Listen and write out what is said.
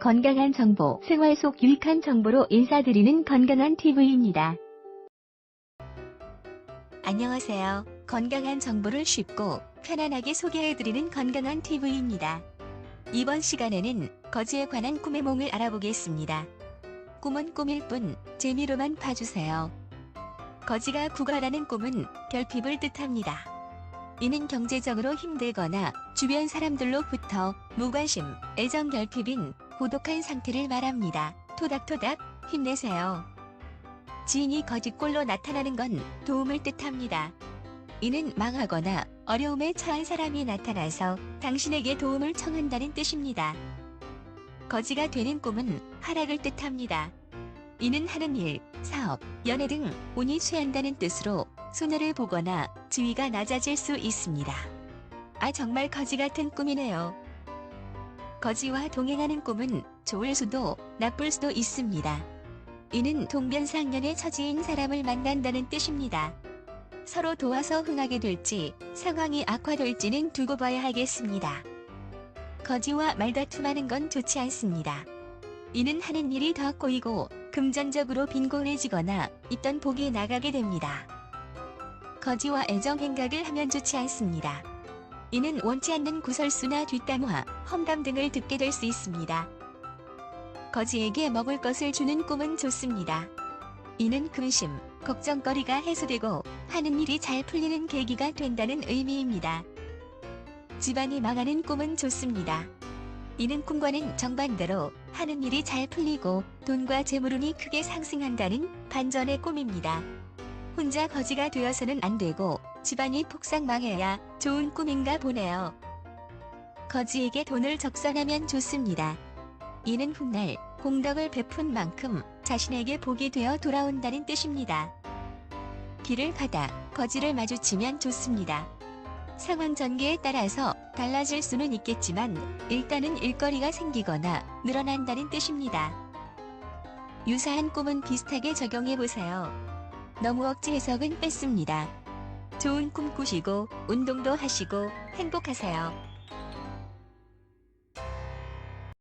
건강한 정보, 생활 속 유익한 정보로 인사드리는 건강한 TV입니다. 안녕하세요. 건강한 정보를 쉽고 편안하게 소개해드리는 건강한 TV입니다. 이번 시간에는 거지에 관한 꿈의 몽을 알아보겠습니다. 꿈은 꿈일 뿐 재미로만 봐주세요. 거지가 구걸하는 꿈은 결핍을 뜻합니다. 이는 경제적으로 힘들거나 주변 사람들로부터 무관심, 애정 결핍인 고독한 상태를 말합니다. 토닥토닥 힘내세요. 지인이 거짓골로 나타나는 건 도움을 뜻합니다. 이는 망하거나 어려움에 처한 사람이 나타나서 당신에게 도움을 청한다는 뜻입니다. 거지가 되는 꿈은 하락을 뜻합니다. 이는 하는 일, 사업, 연애 등 운이 쇠한다는 뜻으로 손해를 보거나 지위가 낮아질 수 있습니다. 아 정말 거지 같은 꿈이네요. 거지와 동행하는 꿈은 좋을 수도 나쁠 수도 있습니다. 이는 동변상련의 처지인 사람을 만난다는 뜻입니다. 서로 도와서 흥하게 될지 상황이 악화될지는 두고 봐야 하겠습니다. 거지와 말다툼하는 건 좋지 않습니다. 이는 하는 일이 더 꼬이고 금전적으로 빈곤해지거나 있던 복이 나가게 됩니다. 거지와 애정 행각을 하면 좋지 않습니다. 이는 원치 않는 구설수나 뒷담화, 험담 등을 듣게 될 수 있습니다. 거지에게 먹을 것을 주는 꿈은 좋습니다. 이는 근심, 걱정거리가 해소되고 하는 일이 잘 풀리는 계기가 된다는 의미입니다. 집안이 망하는 꿈은 좋습니다. 이는 꿈과는 정반대로 하는 일이 잘 풀리고 돈과 재물운이 크게 상승한다는 반전의 꿈입니다. 혼자 거지가 되어서는 안 되고 집안이 폭삭 망해야 좋은 꿈인가 보네요. 거지에게 돈을 적선하면 좋습니다. 이는 훗날 공덕을 베푼 만큼 자신에게 복이 되어 돌아온다는 뜻입니다. 길을 가다 거지를 마주치면 좋습니다. 상황 전개에 따라서 달라질 수는 있겠지만 일단은 일거리가 생기거나 늘어난다는 뜻입니다. 유사한 꿈은 비슷하게 적용해 보세요. 너무 억지 해석은 뺐습니다. 좋은 꿈 꾸시고 운동도 하시고 행복하세요.